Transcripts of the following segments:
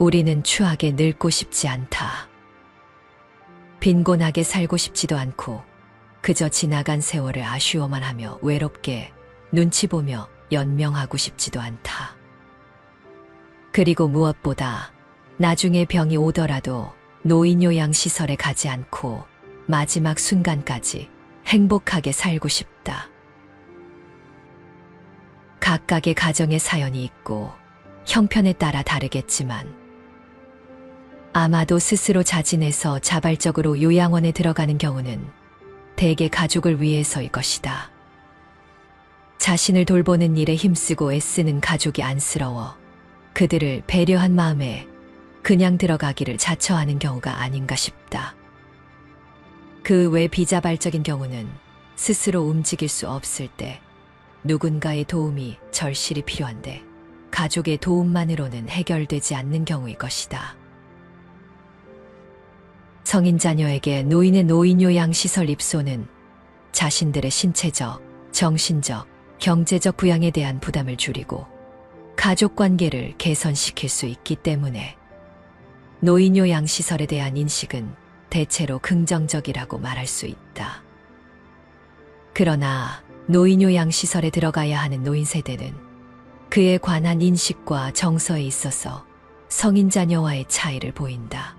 우리는 추하게 늙고 싶지 않다. 빈곤하게 살고 싶지도 않고 그저 지나간 세월을 아쉬워만 하며 외롭게 눈치 보며 연명하고 싶지도 않다. 그리고 무엇보다 나중에 병이 오더라도 노인 요양 시설에 가지 않고 마지막 순간까지 행복하게 살고 싶다. 각각의 가정의 사연이 있고 형편에 따라 다르겠지만 아마도 스스로 자진해서 자발적으로 요양원에 들어가는 경우는 대개 가족을 위해서일 것이다. 자신을 돌보는 일에 힘쓰고 애쓰는 가족이 안쓰러워 그들을 배려한 마음에 그냥 들어가기를 자처하는 경우가 아닌가 싶다. 그 외 비자발적인 경우는 스스로 움직일 수 없을 때 누군가의 도움이 절실히 필요한데 가족의 도움만으로는 해결되지 않는 경우일 것이다. 성인 자녀에게 노인의 노인요양 시설 입소는 자신들의 신체적, 정신적, 경제적 부양에 대한 부담을 줄이고 가족 관계를 개선시킬 수 있기 때문에 노인요양 시설에 대한 인식은 대체로 긍정적이라고 말할 수 있다. 그러나 노인요양 시설에 들어가야 하는 노인 세대는 그에 관한 인식과 정서에 있어서 성인 자녀와의 차이를 보인다.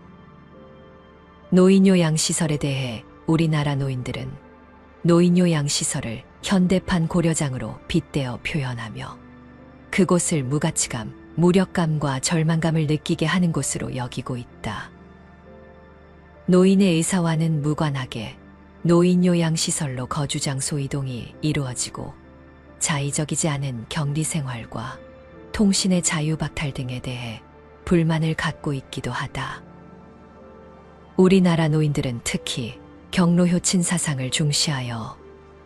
노인요양 시설에 대해 우리나라 노인들은 노인요양 시설을 현대판 고려장으로 빗대어 표현하며 그곳을 무가치감, 무력감과 절망감을 느끼게 하는 곳으로 여기고 있다. 노인의 의사와는 무관하게 노인요양시설로 거주장소 이동이 이루어지고 자의적이지 않은 격리 생활과 통신의 자유 박탈 등에 대해 불만을 갖고 있기도 하다. 우리나라 노인들은 특히 경로효친 사상을 중시하여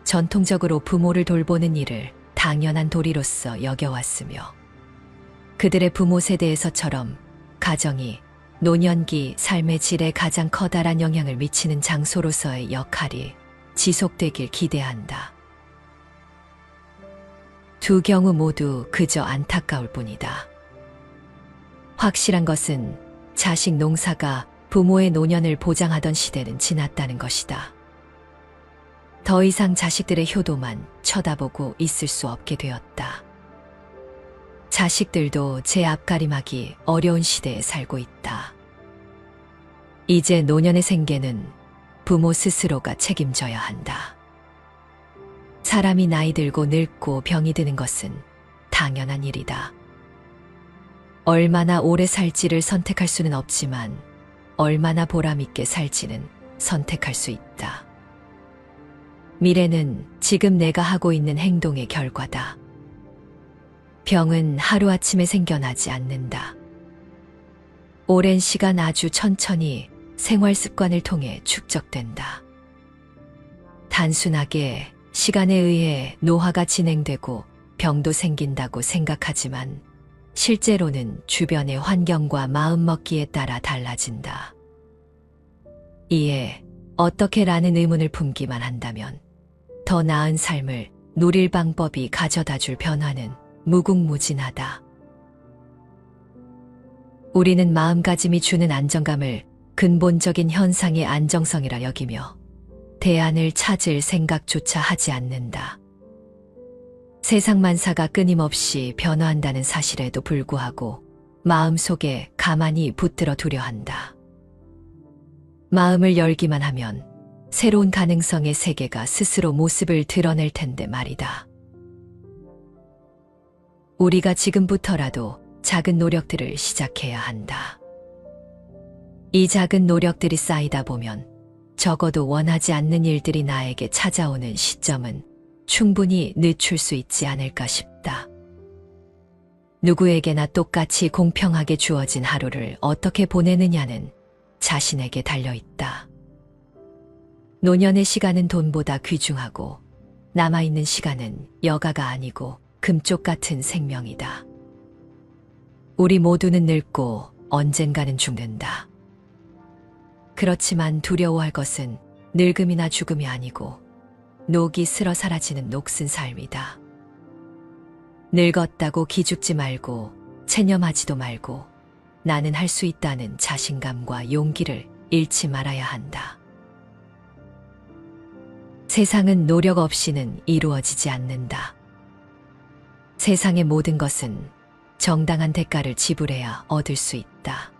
전통적으로 부모를 돌보는 일을 당연한 도리로서 여겨왔으며 그들의 부모 세대에서처럼 가정이 노년기 삶의 질에 가장 커다란 영향을 미치는 장소로서의 역할이 지속되길 기대한다. 두 경우 모두 그저 안타까울 뿐이다. 확실한 것은 자식 농사가 부모의 노년을 보장하던 시대는 지났다는 것이다. 더 이상 자식들의 효도만 쳐다보고 있을 수 없게 되었다. 자식들도 제 앞가림하기 어려운 시대에 살고 있다. 이제 노년의 생계는 부모 스스로가 책임져야 한다. 사람이 나이 들고 늙고 병이 드는 것은 당연한 일이다. 얼마나 오래 살지를 선택할 수는 없지만 얼마나 보람있게 살지는 선택할 수 있다. 미래는 지금 내가 하고 있는 행동의 결과다. 병은 하루아침에 생겨나지 않는다. 오랜 시간 아주 천천히 생활 습관을 통해 축적된다. 단순하게 시간에 의해 노화가 진행되고 병도 생긴다고 생각하지만 실제로는 주변의 환경과 마음먹기에 따라 달라진다. 이에 어떻게 라는 의문을 품기만 한다면 더 나은 삶을 누릴 방법이 가져다 줄 변화는 무궁무진하다. 우리는 마음가짐이 주는 안정감을 근본적인 현상의 안정성이라 여기며 대안을 찾을 생각조차 하지 않는다. 세상 만사가 끊임없이 변화한다는 사실에도 불구하고 마음속에 가만히 붙들어 두려 한다. 마음을 열기만 하면 새로운 가능성의 세계가 스스로 모습을 드러낼 텐데 말이다. 우리가 지금부터라도 작은 노력들을 시작해야 한다. 이 작은 노력들이 쌓이다 보면 적어도 원하지 않는 일들이 나에게 찾아오는 시점은 충분히 늦출 수 있지 않을까 싶다. 누구에게나 똑같이 공평하게 주어진 하루를 어떻게 보내느냐는 자신에게 달려 있다. 노년의 시간은 돈보다 귀중하고 남아있는 시간은 여가가 아니고 금쪽 같은 생명이다. 우리 모두는 늙고 언젠가는 죽는다. 그렇지만 두려워할 것은 늙음이나 죽음이 아니고 녹이 슬어 사라지는 녹슨 삶이다. 늙었다고 기죽지 말고 체념하지도 말고 나는 할 수 있다는 자신감과 용기를 잃지 말아야 한다. 세상은 노력 없이는 이루어지지 않는다. 세상의 모든 것은 정당한 대가를 지불해야 얻을 수 있다.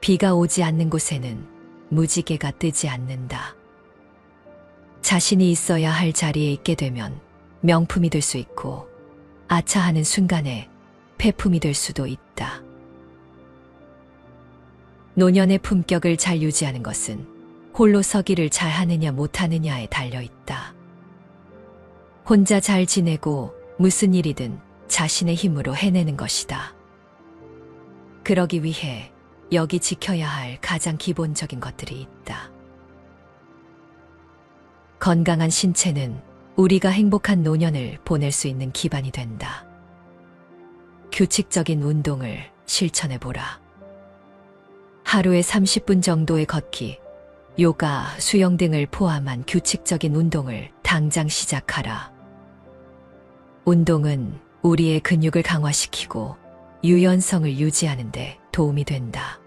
비가 오지 않는 곳에는 무지개가 뜨지 않는다. 자신이 있어야 할 자리에 있게 되면 명품이 될 수 있고 아차하는 순간에 폐품이 될 수도 있다. 노년의 품격을 잘 유지하는 것은 홀로 서기를 잘 하느냐 못하느냐에 달려 있다. 혼자 잘 지내고 무슨 일이든 자신의 힘으로 해내는 것이다. 그러기 위해 여기 지켜야 할 가장 기본적인 것들이 있다. 건강한 신체는 우리가 행복한 노년을 보낼 수 있는 기반이 된다. 규칙적인 운동을 실천해 보라. 하루에 30분 정도의 걷기, 요가, 수영 등을 포함한 규칙적인 운동을 당장 시작하라. 운동은 우리의 근육을 강화시키고 유연성을 유지하는데 도움이 된다.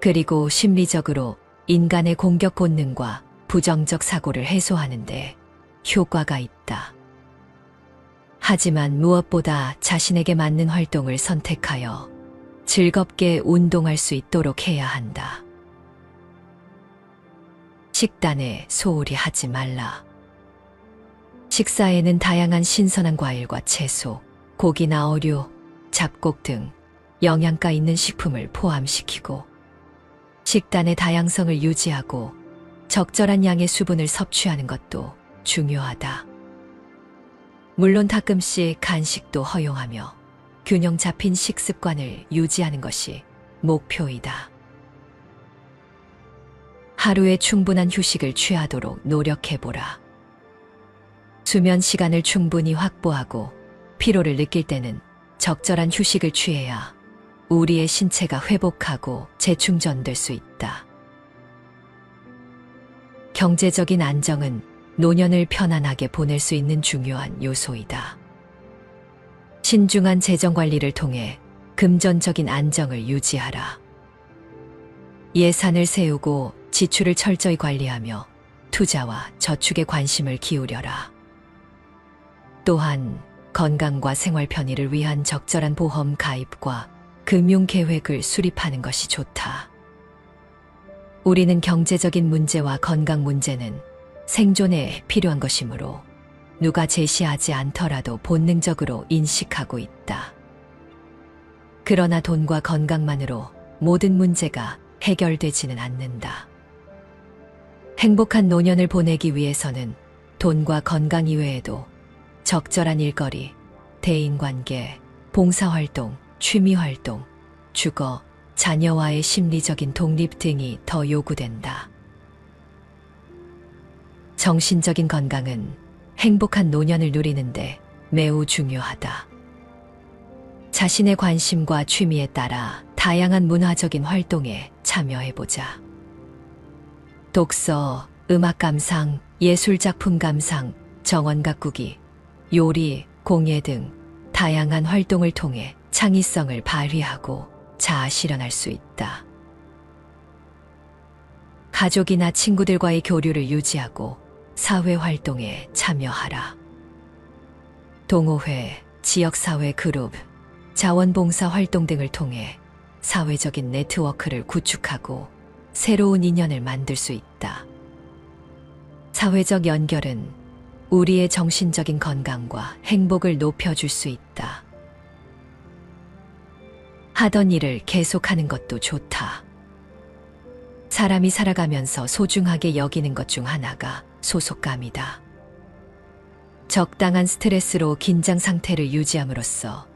그리고 심리적으로 인간의 공격 본능과 부정적 사고를 해소하는데 효과가 있다. 하지만 무엇보다 자신에게 맞는 활동을 선택하여 즐겁게 운동할 수 있도록 해야 한다. 식단에 소홀히 하지 말라. 식사에는 다양한 신선한 과일과 채소, 고기나 어류, 잡곡 등 영양가 있는 식품을 포함시키고 식단의 다양성을 유지하고 적절한 양의 수분을 섭취하는 것도 중요하다. 물론 가끔씩 간식도 허용하며 균형 잡힌 식습관을 유지하는 것이 목표이다. 하루에 충분한 휴식을 취하도록 노력해보라. 수면 시간을 충분히 확보하고 피로를 느낄 때는 적절한 휴식을 취해야 우리의 신체가 회복하고 재충전될 수 있다. 경제적인 안정은 노년을 편안하게 보낼 수 있는 중요한 요소이다. 신중한 재정 관리를 통해 금전적인 안정을 유지하라. 예산을 세우고 지출을 철저히 관리하며 투자와 저축에 관심을 기울여라. 또한 건강과 생활 편의를 위한 적절한 보험 가입과 금융 계획을 수립하는 것이 좋다. 우리는 경제적인 문제와 건강 문제는 생존에 필요한 것이므로 누가 제시하지 않더라도 본능적으로 인식하고 있다. 그러나 돈과 건강만으로 모든 문제가 해결되지는 않는다. 행복한 노년을 보내기 위해서는 돈과 건강 이외에도 적절한 일거리, 대인관계, 봉사활동, 취미활동, 주거, 자녀와의 심리적인 독립 등이 더 요구된다. 정신적인 건강은 행복한 노년을 누리는데 매우 중요하다. 자신의 관심과 취미에 따라 다양한 문화적인 활동에 참여해보자. 독서, 음악 감상, 예술 작품 감상, 정원 가꾸기, 요리, 공예 등 다양한 활동을 통해 창의성을 발휘하고 자아 실현할 수 있다. 가족이나 친구들과의 교류를 유지하고 사회 활동에 참여하라. 동호회, 지역사회 그룹, 자원봉사 활동 등을 통해 사회적인 네트워크를 구축하고 새로운 인연을 만들 수 있다. 사회적 연결은 우리의 정신적인 건강과 행복을 높여줄 수 있다. 하던 일을 계속하는 것도 좋다. 사람이 살아가면서 소중하게 여기는 것 중 하나가 소속감이다. 적당한 스트레스로 긴장 상태를 유지함으로써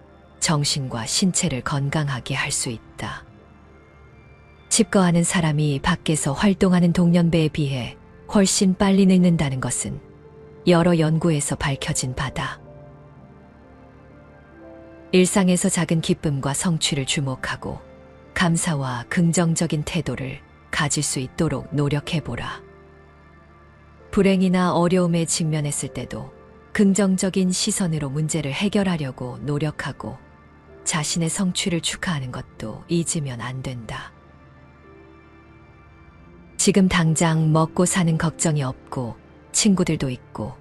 정신과 신체를 건강하게 할 수 있다. 집거하는 사람이 밖에서 활동하는 동년배에 비해 훨씬 빨리 늙는다는 것은 여러 연구에서 밝혀진 바다. 일상에서 작은 기쁨과 성취를 주목하고 감사와 긍정적인 태도를 가질 수 있도록 노력해보라. 불행이나 어려움에 직면했을 때도 긍정적인 시선으로 문제를 해결하려고 노력하고 자신의 성취를 축하하는 것도 잊으면 안 된다. 지금 당장 먹고 사는 걱정이 없고 친구들도 있고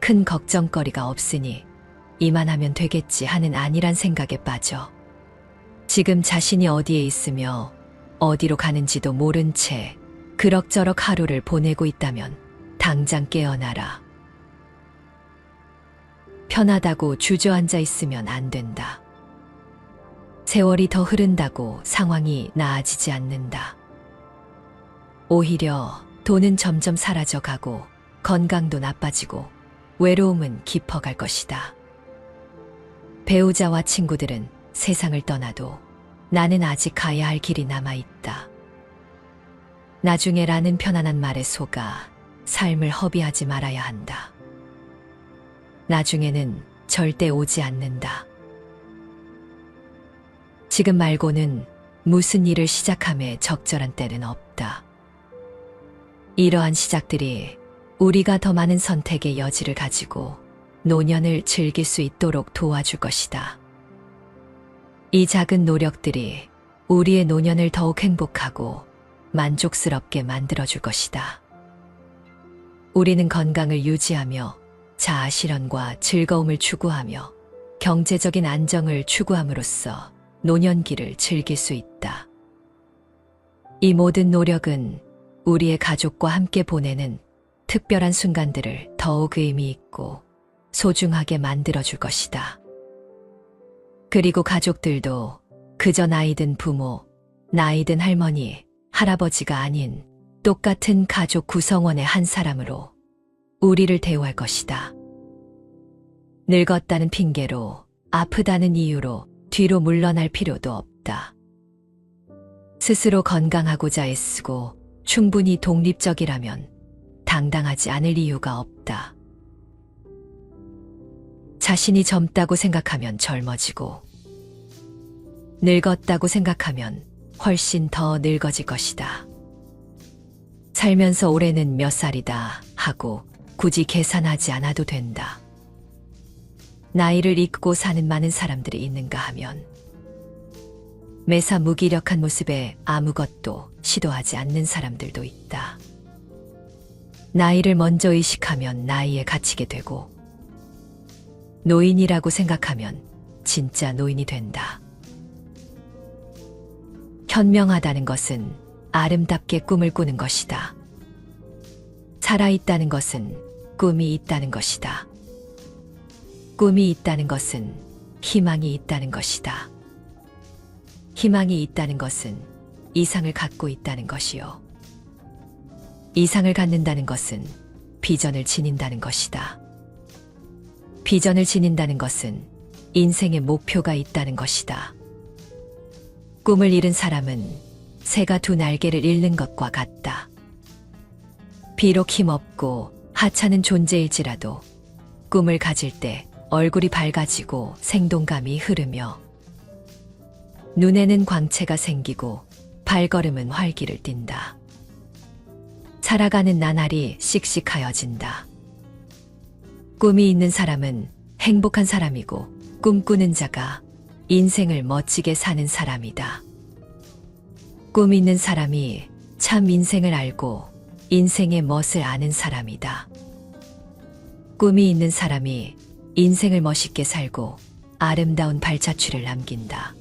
큰 걱정거리가 없으니 이만하면 되겠지 하는 안일한 생각에 빠져. 지금 자신이 어디에 있으며 어디로 가는지도 모른 채 그럭저럭 하루를 보내고 있다면 당장 깨어나라. 편하다고 주저앉아 있으면 안 된다. 세월이 더 흐른다고 상황이 나아지지 않는다. 오히려 돈은 점점 사라져 가고 건강도 나빠지고 외로움은 깊어갈 것이다. 배우자와 친구들은 세상을 떠나도 나는 아직 가야 할 길이 남아 있다. 나중에라는 편안한 말에 속아 삶을 허비하지 말아야 한다. 나중에는 절대 오지 않는다. 지금 말고는 무슨 일을 시작함에 적절한 때는 없다. 이러한 시작들이 우리가 더 많은 선택의 여지를 가지고 노년을 즐길 수 있도록 도와줄 것이다. 이 작은 노력들이 우리의 노년을 더욱 행복하고 만족스럽게 만들어줄 것이다. 우리는 건강을 유지하며 자아 실현과 즐거움을 추구하며 경제적인 안정을 추구함으로써 노년기를 즐길 수 있다. 이 모든 노력은 우리의 가족과 함께 보내는 특별한 순간들을 더욱 의미 있고 소중하게 만들어줄 것이다. 그리고 가족들도 그저 나이든 부모, 나이든 할머니, 할아버지가 아닌 똑같은 가족 구성원의 한 사람으로 우리를 대우할 것이다. 늙었다는 핑계로 아프다는 이유로 뒤로 물러날 필요도 없다. 스스로 건강하고자 애쓰고 충분히 독립적이라면 당당하지 않을 이유가 없다. 자신이 젊다고 생각하면 젊어지고, 늙었다고 생각하면 훨씬 더 늙어질 것이다. 살면서 올해는 몇 살이다 하고 굳이 계산하지 않아도 된다. 나이를 잊고 사는 많은 사람들이 있는가 하면 매사 무기력한 모습에 아무것도 시도하지 않는 사람들도 있다. 나이를 먼저 의식하면 나이에 갇히게 되고 노인이라고 생각하면 진짜 노인이 된다. 현명하다는 것은 아름답게 꿈을 꾸는 것이다. 살아있다는 것은 꿈이 있다는 것이다. 꿈이 있다는 것은 희망이 있다는 것이다. 희망이 있다는 것은 이상을 갖고 있다는 것이요. 이상을 갖는다는 것은 비전을 지닌다는 것이다. 비전을 지닌다는 것은 인생의 목표가 있다는 것이다. 꿈을 잃은 사람은 새가 두 날개를 잃는 것과 같다. 비록 힘없고 하찮은 존재일지라도 꿈을 가질 때 얼굴이 밝아지고 생동감이 흐르며 눈에는 광채가 생기고 발걸음은 활기를 띈다. 살아가는 나날이 씩씩하여진다. 꿈이 있는 사람은 행복한 사람이고 꿈꾸는 자가 인생을 멋지게 사는 사람이다. 꿈 있는 사람이 참 인생을 알고 인생의 멋을 아는 사람이다. 꿈이 있는 사람이 인생을 멋있게 살고 아름다운 발자취를 남긴다.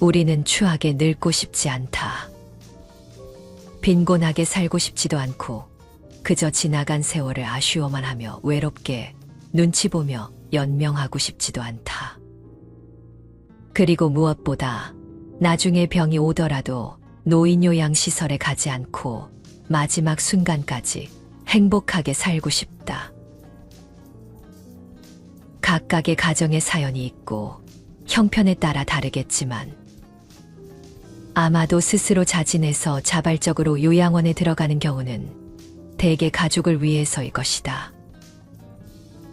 우리는 추하게 늙고 싶지 않다. 빈곤하게 살고 싶지도 않고 그저 지나간 세월을 아쉬워만 하며 외롭게 눈치 보며 연명하고 싶지도 않다. 그리고 무엇보다 나중에 병이 오더라도 노인 요양 시설에 가지 않고 마지막 순간까지 행복하게 살고 싶다. 각각의 가정의 사연이 있고 형편에 따라 다르겠지만 아마도 스스로 자진해서 자발적으로 요양원에 들어가는 경우는 대개 가족을 위해서일 것이다.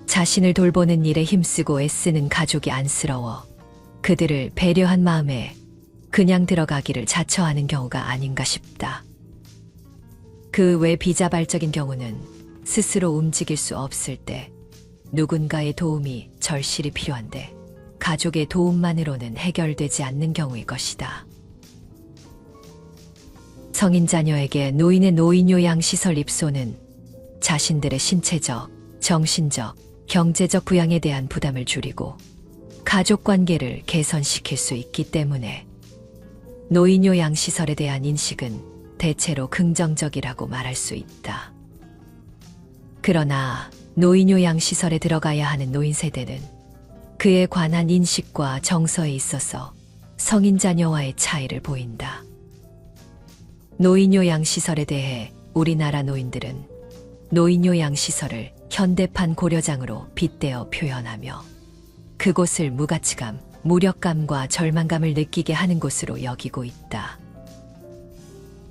자신을 돌보는 일에 힘쓰고 애쓰는 가족이 안쓰러워 그들을 배려한 마음에 그냥 들어가기를 자처하는 경우가 아닌가 싶다. 그 외 비자발적인 경우는 스스로 움직일 수 없을 때 누군가의 도움이 절실히 필요한데 가족의 도움만으로는 해결되지 않는 경우일 것이다. 성인 자녀에게 노인의 노인요양 시설 입소는 자신들의 신체적, 정신적, 경제적 부양에 대한 부담을 줄이고 가족 관계를 개선시킬 수 있기 때문에 노인요양 시설에 대한 인식은 대체로 긍정적이라고 말할 수 있다. 그러나 노인요양 시설에 들어가야 하는 노인 세대는 그에 관한 인식과 정서에 있어서 성인 자녀와의 차이를 보인다. 노인요양 시설에 대해 우리나라 노인들은 노인요양 시설을 현대판 고려장으로 빗대어 표현하며 그곳을 무가치감, 무력감과 절망감을 느끼게 하는 곳으로 여기고 있다.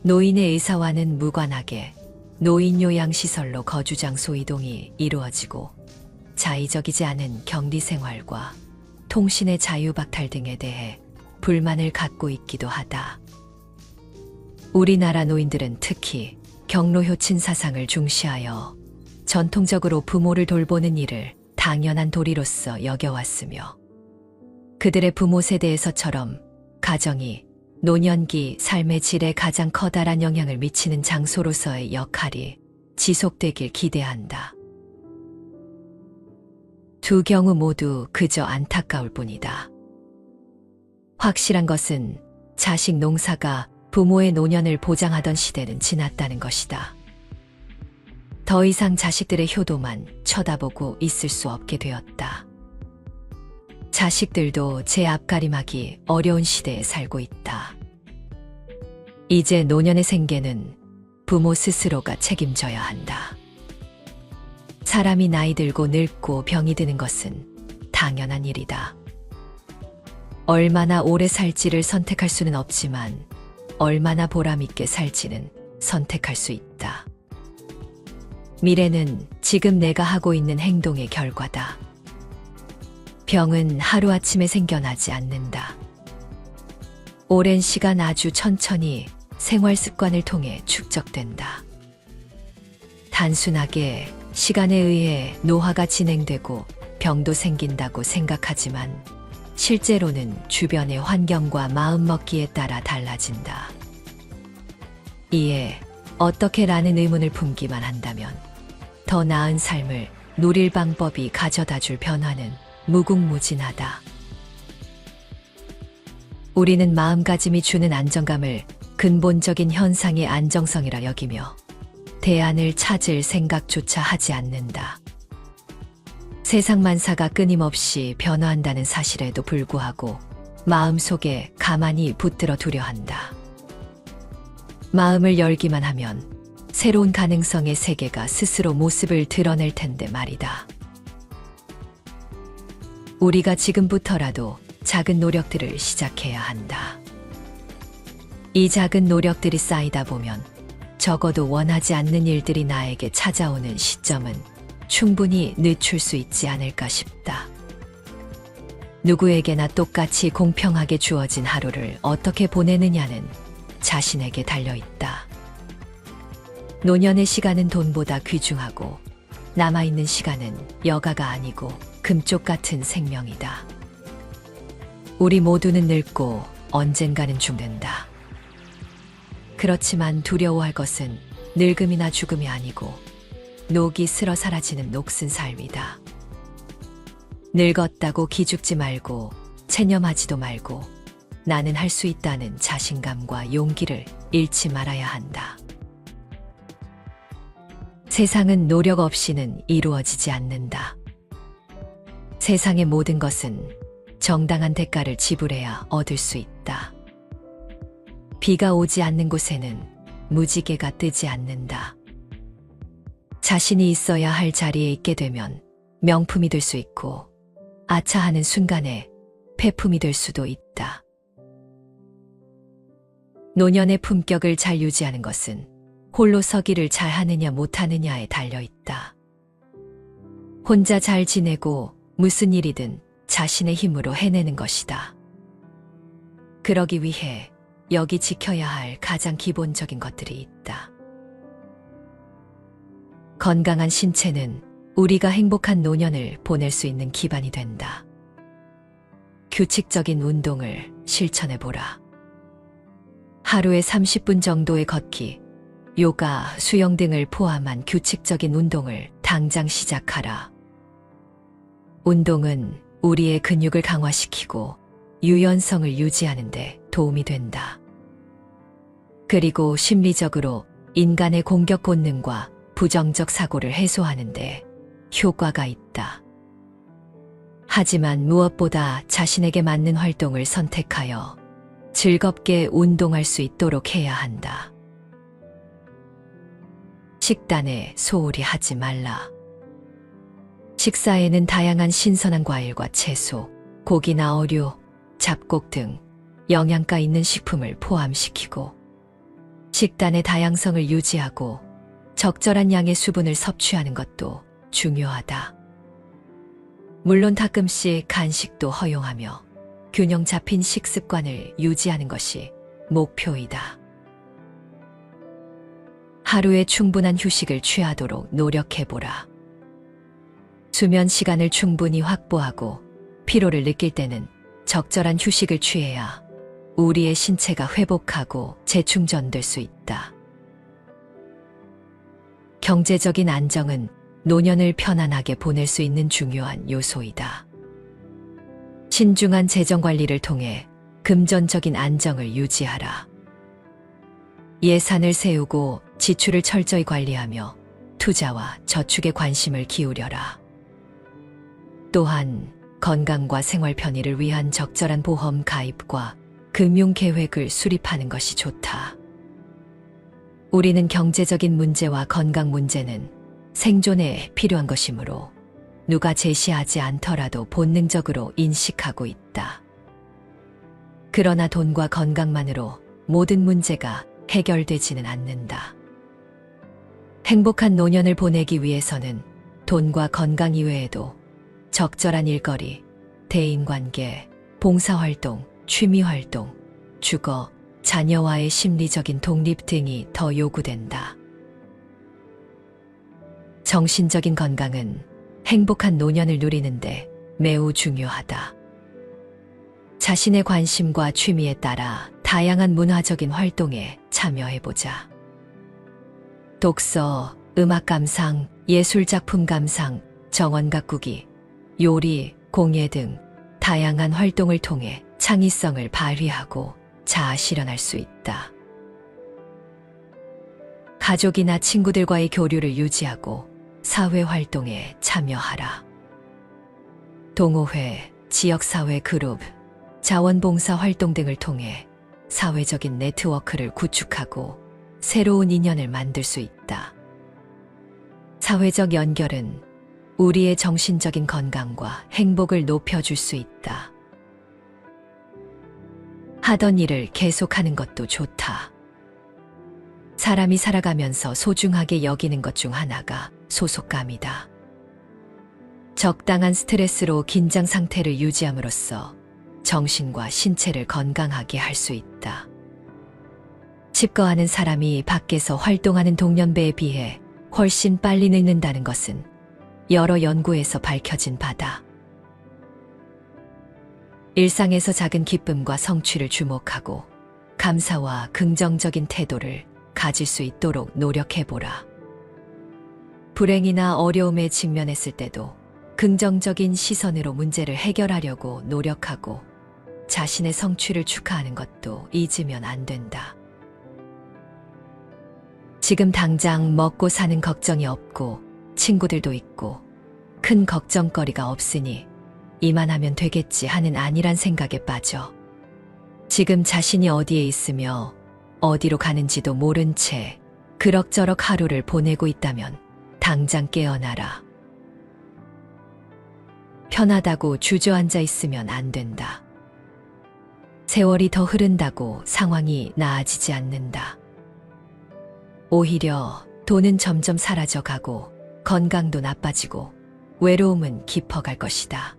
노인의 의사와는 무관하게 노인요양시설로 거주장소 이동이 이루어지고 자의적이지 않은 격리 생활과 통신의 자유박탈 등에 대해 불만을 갖고 있기도 하다. 우리나라 노인들은 특히 경로효친 사상을 중시하여 전통적으로 부모를 돌보는 일을 당연한 도리로서 여겨왔으며 그들의 부모 세대에서처럼 가정이 노년기 삶의 질에 가장 커다란 영향을 미치는 장소로서의 역할이 지속되길 기대한다. 두 경우 모두 그저 안타까울 뿐이다. 확실한 것은 자식 농사가 부모의 노년을 보장하던 시대는 지났다는 것이다. 더 이상 자식들의 효도만 쳐다보고 있을 수 없게 되었다. 자식들도 제 앞가림하기 어려운 시대에 살고 있다. 이제 노년의 생계는 부모 스스로가 책임져야 한다. 사람이 나이 들고 늙고 병이 드는 것은 당연한 일이다. 얼마나 오래 살지를 선택할 수는 없지만 얼마나 보람있게 살지는 선택할 수 있다. 미래는 지금 내가 하고 있는 행동의 결과다. 병은 하루아침에 생겨나지 않는다. 오랜 시간 아주 천천히 생활 습관을 통해 축적된다. 단순하게 시간에 의해 노화가 진행되고 병도 생긴다고 생각하지만 실제로는 주변의 환경과 마음먹기에 따라 달라진다. 이에 어떻게 라는 의문을 품기만 한다면 더 나은 삶을 누릴 방법이 가져다 줄 변화는 무궁무진하다. 우리는 마음가짐이 주는 안정감을 근본적인 현상의 안정성이라 여기며 대안을 찾을 생각조차 하지 않는다. 세상 만사가 끊임없이 변화한다는 사실에도 불구하고 마음속에 가만히 붙들어 두려 한다. 마음을 열기만 하면 새로운 가능성의 세계가 스스로 모습을 드러낼 텐데 말이다. 우리가 지금부터라도 작은 노력들을 시작해야 한다. 이 작은 노력들이 쌓이다 보면 적어도 원하지 않는 일들이 나에게 찾아오는 시점은 충분히 늦출 수 있지 않을까 싶다. 누구에게나 똑같이 공평하게 주어진 하루를 어떻게 보내느냐는 자신에게 달려 있다. 노년의 시간은 돈보다 귀중하고 남아있는 시간은 여가가 아니고 금쪽 같은 생명이다. 우리 모두는 늙고 언젠가는 죽는다. 그렇지만 두려워할 것은 늙음이나 죽음이 아니고 녹이 쓸어 사라지는 녹슨 삶이다. 늙었다고 기죽지 말고 체념하지도 말고 나는 할 수 있다는 자신감과 용기를 잃지 말아야 한다. 세상은 노력 없이는 이루어지지 않는다. 세상의 모든 것은 정당한 대가를 지불해야 얻을 수 있다. 비가 오지 않는 곳에는 무지개가 뜨지 않는다. 자신이 있어야 할 자리에 있게 되면 명품이 될 수 있고, 아차하는 순간에 폐품이 될 수도 있다. 노년의 품격을 잘 유지하는 것은 홀로 서기를 잘 하느냐 못하느냐에 달려 있다. 혼자 잘 지내고 무슨 일이든 자신의 힘으로 해내는 것이다. 그러기 위해 여기 지켜야 할 가장 기본적인 것들이 있다. 건강한 신체는 우리가 행복한 노년을 보낼 수 있는 기반이 된다. 규칙적인 운동을 실천해 보라. 하루에 30분 정도의 걷기, 요가, 수영 등을 포함한 규칙적인 운동을 당장 시작하라. 운동은 우리의 근육을 강화시키고 유연성을 유지하는데 도움이 된다. 그리고 심리적으로 인간의 공격 본능과 부정적 사고를 해소하는데 효과가 있다. 하지만 무엇보다 자신에게 맞는 활동을 선택하여 즐겁게 운동할 수 있도록 해야 한다. 식단에 소홀히 하지 말라. 식사에는 다양한 신선한 과일과 채소, 고기나 어류, 잡곡 등 영양가 있는 식품을 포함시키고 식단의 다양성을 유지하고 적절한 양의 수분을 섭취하는 것도 중요하다. 물론 가끔씩 간식도 허용하며 균형 잡힌 식습관을 유지하는 것이 목표이다. 하루에 충분한 휴식을 취하도록 노력해보라. 수면 시간을 충분히 확보하고 피로를 느낄 때는 적절한 휴식을 취해야 우리의 신체가 회복하고 재충전될 수 있다. 경제적인 안정은 노년을 편안하게 보낼 수 있는 중요한 요소이다. 신중한 재정 관리를 통해 금전적인 안정을 유지하라. 예산을 세우고 지출을 철저히 관리하며 투자와 저축에 관심을 기울여라. 또한 건강과 생활 편의를 위한 적절한 보험 가입과 금융 계획을 수립하는 것이 좋다. 우리는 경제적인 문제와 건강 문제는 생존에 필요한 것이므로 누가 제시하지 않더라도 본능적으로 인식하고 있다. 그러나 돈과 건강만으로 모든 문제가 해결되지는 않는다. 행복한 노년을 보내기 위해서는 돈과 건강 이외에도 적절한 일거리, 대인관계, 봉사활동, 취미활동, 주거, 자녀와의 심리적인 독립 등이 더 요구된다. 정신적인 건강은 행복한 노년을 누리는데 매우 중요하다. 자신의 관심과 취미에 따라 다양한 문화적인 활동에 참여해보자. 독서, 음악 감상, 예술 작품 감상, 정원 가꾸기, 요리, 공예 등 다양한 활동을 통해 창의성을 발휘하고 자아 실현할 수 있다. 가족이나 친구들과의 교류를 유지하고 사회 활동에 참여하라. 동호회, 지역사회 그룹, 자원봉사 활동 등을 통해 사회적인 네트워크를 구축하고 새로운 인연을 만들 수 있다. 사회적 연결은 우리의 정신적인 건강과 행복을 높여줄 수 있다. 하던 일을 계속하는 것도 좋다. 사람이 살아가면서 소중하게 여기는 것 중 하나가 소속감이다. 적당한 스트레스로 긴장 상태를 유지함으로써 정신과 신체를 건강하게 할 수 있다. 칩거하는 사람이 밖에서 활동하는 동년배에 비해 훨씬 빨리 늙는다는 것은 여러 연구에서 밝혀진 바다. 일상에서 작은 기쁨과 성취를 주목하고 감사와 긍정적인 태도를 가질 수 있도록 노력해보라. 불행이나 어려움에 직면했을 때도 긍정적인 시선으로 문제를 해결하려고 노력하고 자신의 성취를 축하하는 것도 잊으면 안 된다. 지금 당장 먹고 사는 걱정이 없고 친구들도 있고 큰 걱정거리가 없으니 이만하면 되겠지 하는 안일한 생각에 빠져. 지금 자신이 어디에 있으며 어디로 가는지도 모른 채 그럭저럭 하루를 보내고 있다면 당장 깨어나라. 편하다고 주저앉아 있으면 안 된다. 세월이 더 흐른다고 상황이 나아지지 않는다. 오히려 돈은 점점 사라져 가고 건강도 나빠지고 외로움은 깊어갈 것이다.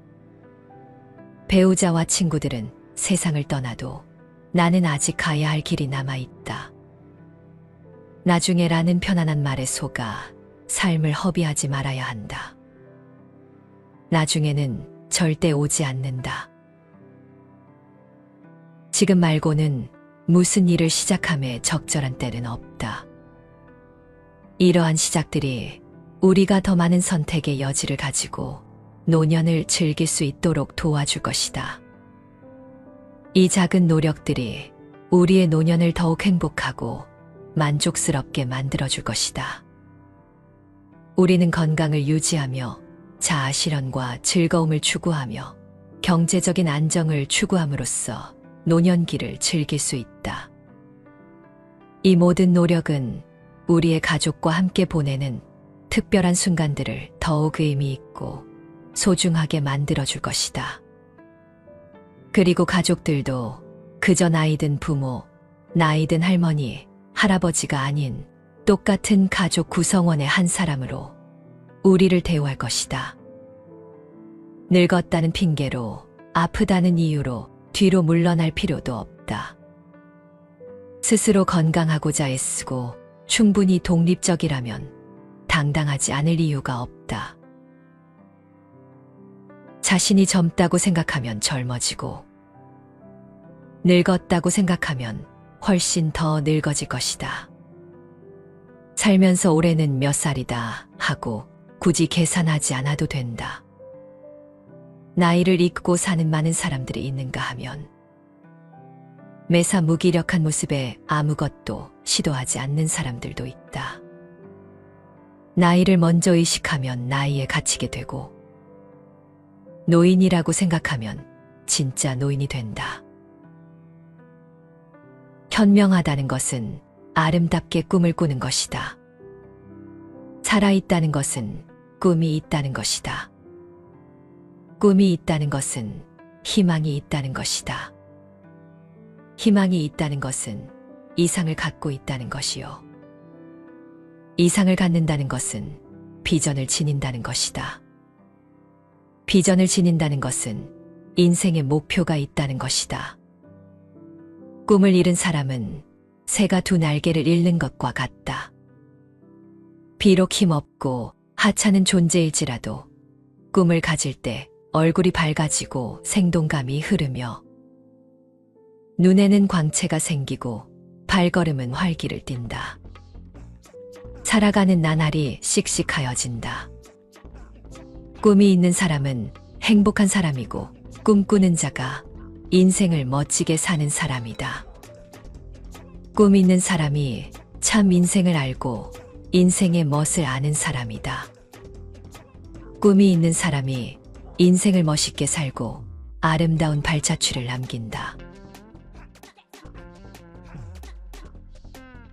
배우자와 친구들은 세상을 떠나도 나는 아직 가야 할 길이 남아 있다. 나중에라는 편안한 말에 속아 삶을 허비하지 말아야 한다. 나중에는 절대 오지 않는다. 지금 말고는 무슨 일을 시작함에 적절한 때는 없다. 이러한 시작들이 우리가 더 많은 선택의 여지를 가지고 노년을 즐길 수 있도록 도와줄 것이다. 이 작은 노력들이 우리의 노년을 더욱 행복하고 만족스럽게 만들어줄 것이다. 우리는 건강을 유지하며 자아 실현과 즐거움을 추구하며 경제적인 안정을 추구함으로써 노년기를 즐길 수 있다. 이 모든 노력은 우리의 가족과 함께 보내는 특별한 순간들을 더욱 의미 있고 소중하게 만들어줄 것이다. 그리고 가족들도 그저 나이든 부모, 나이든 할머니, 할아버지가 아닌 똑같은 가족 구성원의 한 사람으로 우리를 대우할 것이다. 늙었다는 핑계로 아프다는 이유로 뒤로 물러날 필요도 없다. 스스로 건강하고자 애쓰고 충분히 독립적이라면 당당하지 않을 이유가 없다. 자신이 젊다고 생각하면 젊어지고 늙었다고 생각하면 훨씬 더 늙어질 것이다. 살면서 올해는 몇 살이다 하고 굳이 계산하지 않아도 된다. 나이를 잊고 사는 많은 사람들이 있는가 하면 매사 무기력한 모습에 아무것도 시도하지 않는 사람들도 있다. 나이를 먼저 의식하면 나이에 갇히게 되고 노인이라고 생각하면 진짜 노인이 된다. 현명하다는 것은 아름답게 꿈을 꾸는 것이다. 살아있다는 것은 꿈이 있다는 것이다. 꿈이 있다는 것은 희망이 있다는 것이다. 희망이 있다는 것은 이상을 갖고 있다는 것이요. 이상을 갖는다는 것은 비전을 지닌다는 것이다. 비전을 지닌다는 것은 인생의 목표가 있다는 것이다. 꿈을 잃은 사람은 새가 두 날개를 잃는 것과 같다. 비록 힘없고 하찮은 존재일지라도 꿈을 가질 때 얼굴이 밝아지고 생동감이 흐르며 눈에는 광채가 생기고 발걸음은 활기를 띈다. 살아가는 나날이 씩씩하여진다. 꿈이 있는 사람은 행복한 사람이고 꿈꾸는 자가 인생을 멋지게 사는 사람이다. 꿈 있는 사람이 참 인생을 알고 인생의 멋을 아는 사람이다. 꿈이 있는 사람이 인생을 멋있게 살고 아름다운 발자취를 남긴다.